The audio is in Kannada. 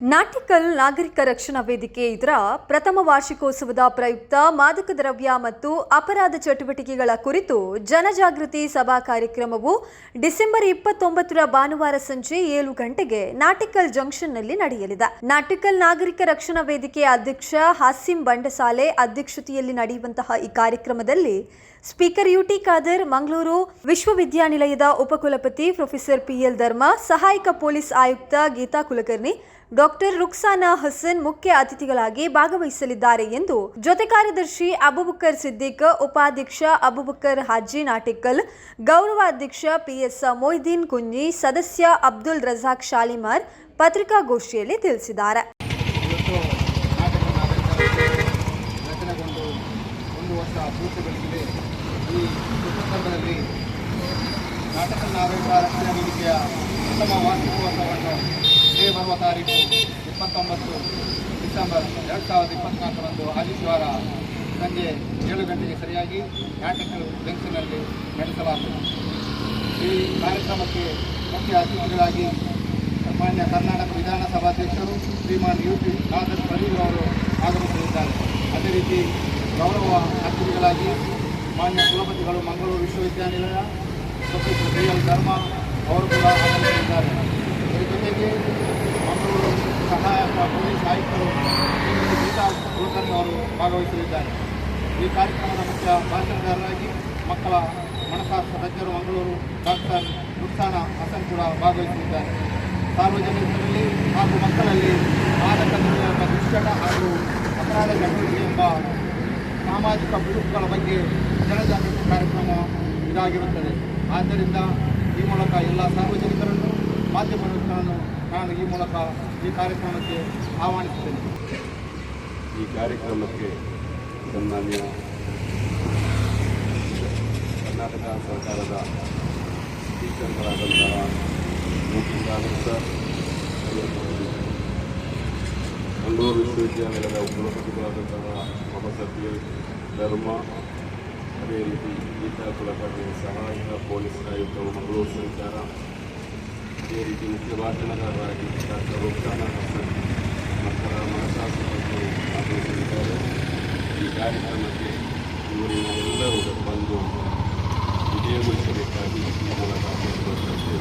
ನಾಟಿಕಲ್ ನಾಗರಿಕ ರಕ್ಷಣಾ ವೇದಿಕೆ ಇದರ ಪ್ರಥಮ ವಾರ್ಷಿಕೋತ್ಸವದ ಪ್ರಯುಕ್ತ ಮಾದಕ ದ್ರವ್ಯ ಮತ್ತು ಅಪರಾಧ ಚಟುವಟಿಕೆಗಳ ಕುರಿತು ಜನಜಾಗೃತಿ ಸಭಾ ಕಾರ್ಯಕ್ರಮವು ಡಿಸೆಂಬರ್ ಇಪ್ಪತ್ತೊಂಬತ್ತರ ಭಾನುವಾರ ಸಂಜೆ ಏಳು ಗಂಟೆಗೆ ನಾಟಿಕಲ್ ಜಂಕ್ಷನ್ನಲ್ಲಿ ನಡೆಯಲಿದೆ. ನಾಟಿಕಲ್ ನಾಗರಿಕ ರಕ್ಷಣಾ ವೇದಿಕೆಯ ಅಧ್ಯಕ್ಷ ಹಾಸಿಂ ಬಂಡಸಾಲೆ ಅಧ್ಯಕ್ಷತೆಯಲ್ಲಿ ನಡೆಯುವಂತಹ ಈ ಕಾರ್ಯಕ್ರಮದಲ್ಲಿ ಸ್ಪೀಕರ್ ಯುಟಿ ಖಾದರ್, ಮಂಗಳೂರು ವಿಶ್ವವಿದ್ಯಾನಿಲಯದ ಉಪಕುಲಪತಿ ಪ್ರೊಫೆಸರ್ ಪಿಎಲ್ ಧರ್ಮ, ಸಹಾಯಕ ಪೊಲೀಸ್ ಆಯುಕ್ತ ಗೀತಾ ಕುಲಕರ್ಣಿ ಡಾಕ್ಟರ್ ರುಕ್ಸಾನಾ ಹಸನ್ ಮುಖ್ಯ ಅತಿಥಿಗಳಾಗಿ ಭಾಗವಹಿಸಲಿದ್ದಾರೆ ಎಂದು ಜೊತೆ ಕಾರ್ಯದರ್ಶಿ ಅಬುಬಕರ್ ಸಿದ್ದಿಕ್, ಉಪಾಧ್ಯಕ್ಷ ಅಬುಬಕರ್ ಹಾಜಿ ನಾಟಿಕಲ್, ಗೌರವಾಧ್ಯಕ್ಷ ಪಿಎಸ್ ಮೊಯ್ದೀನ್ ಕುಂಜಿ ಸದಸ್ಯ ಅಬ್ದುಲ್ ರಜಾಕ್ ಶಾಲಿಮಾರ್ ಪತ್ರಿಕಾಗೋಷ್ಠಿಯಲ್ಲಿ ತಿಳಿಸಿದ್ದಾರೆ. ಇದೇ ಬರುವ ತಾರೀಕು, ಇಪ್ಪತ್ತೊಂಬತ್ತು ಡಿಸೆಂಬರ್ ಎರಡು ಸಾವಿರದ ಇಪ್ಪತ್ನಾಲ್ಕರಂದು ಆದಿತ್ಯವಾರ ಸಂಜೆ ಏಳು ಗಂಟೆಗೆ ಸರಿಯಾಗಿ ನಾಟಕ ಜಂಕ್ಷನ್ನಲ್ಲಿ ನಡೆಸಲಾಗುತ್ತದೆ ಈ ಕಾರ್ಯಕ್ರಮಕ್ಕೆ ಮುಖ್ಯ ಅತಿಥಿಗಳಾಗಿ ಮಾನ್ಯ ಕರ್ನಾಟಕ ವಿಧಾನಸಭಾಧ್ಯಕ್ಷರು ಶ್ರೀಮಾನ್ ಯು ಪಿ ಕಾಂಗ್ರೆಸ್ ಪ್ರದೀಪ್ ಅವರು ಆಗಮಿಸಲಿದ್ದಾರೆ. ಅದೇ ರೀತಿ ಗೌರವ ಅತಿಥಿಗಳಾಗಿ ಮಾನ್ಯ ಕುಲಪತಿಗಳು ಮಂಗಳೂರು ವಿಶ್ವವಿದ್ಯಾನಿಲಯ ಪ್ರೊಫೆಸರ್ ಬಿ ಎಲ್ ಧರ್ಮ ಅವರು ಕೂಡ ಆಗಮಿಸಲಿದ್ದಾರೆ ಇದರ ಜೊತೆಗೆ ಮಂಗಳೂರು ಸಹಾಯಕ ಪೊಲೀಸ್ ಆಯುಕ್ತರು ಗೀತಾ ಕುಲಕರ್ಣಿ ಅವರು ಭಾಗವಹಿಸಲಿದ್ದಾರೆ. ಈ ಕಾರ್ಯಕ್ರಮದ ಮುಖ್ಯ ಭಾಷಣಕಾರರಾಗಿ ಮಕ್ಕಳ ಮನಸ್ಸಾಸ್ತ್ರ ತಜ್ಞರು ಮಂಗಳೂರು ಡಾಕ್ಟರ್ ಮುಸ್ತಾನ ಹಸನ್ ಕೂಡ ಭಾಗವಹಿಸಲಿದ್ದಾರೆ. ಸಾರ್ವಜನಿಕರಲ್ಲಿ ಹಾಗೂ ಮಕ್ಕಳಲ್ಲಿ ಮಾದಕ ದ್ರವ್ಯ ಎಂಬ ದುಶ್ಚಟ ಹಾಗೂ ಅಪರಾಧ ಚಟುವಟಿಕೆ ಎಂಬ ಸಾಮಾಜಿಕ ಬಿರುಕುಗಳ ಬಗ್ಗೆ ಜನಜಾಗೃತಿ ಕಾರ್ಯಕ್ರಮ ಇದಾಗಿರುತ್ತದೆ. ಆದ್ದರಿಂದ ಈ ಮೂಲಕ ಎಲ್ಲ ಸಾರ್ವಜನಿಕರನ್ನು ಮಾಧ್ಯಮಗಳನ್ನು ನಾನು ಈ ಮೂಲಕ ಈ ಕಾರ್ಯಕ್ರಮಕ್ಕೆ ಆಹ್ವಾನಿಸುತ್ತೇನೆ. ಈ ಕಾರ್ಯಕ್ರಮಕ್ಕೆ ಸನ್ಮಾನ್ಯ ಕರ್ನಾಟಕ ಸರ್ಕಾರದ ಸ್ಪೀಕರ್ಗಳಾದಂತಹ ಸರ್ ಮಂಗಳೂರು ವಿಶ್ವವಿದ್ಯಾನಿಲಯದ ಕುಲಪತಿಗಳಾದಂತಹ ಪಿ ಎಲ್ ಧರ್ಮ, ಅದೇ ರೀತಿ ಗೀತಾ ಕುಲಕರ್ಣಿ ಸಹಾಯಕ ಪೊಲೀಸ್ ಆಯುಕ್ತರು ಮಂಗಳೂರು ಸಂಚಾರ ಅದೇ ರೀತಿ ಮುಖ್ಯ ಭಾಷಣಕಾರರಾಗಿ ಡಾಕ್ಟರ್ ರುಕ್ಸಾನ ಹಸನ್ ಮಕ್ಕಳ ಮನಸ್ಸಾಸ್ತ್ರವನ್ನು ಆಗಮಿಸಲಿದ್ದಾರೆ ಈ ಕಾರ್ಯಕ್ರಮಕ್ಕೆ ಊರಿನ ಎಲ್ಲರೂ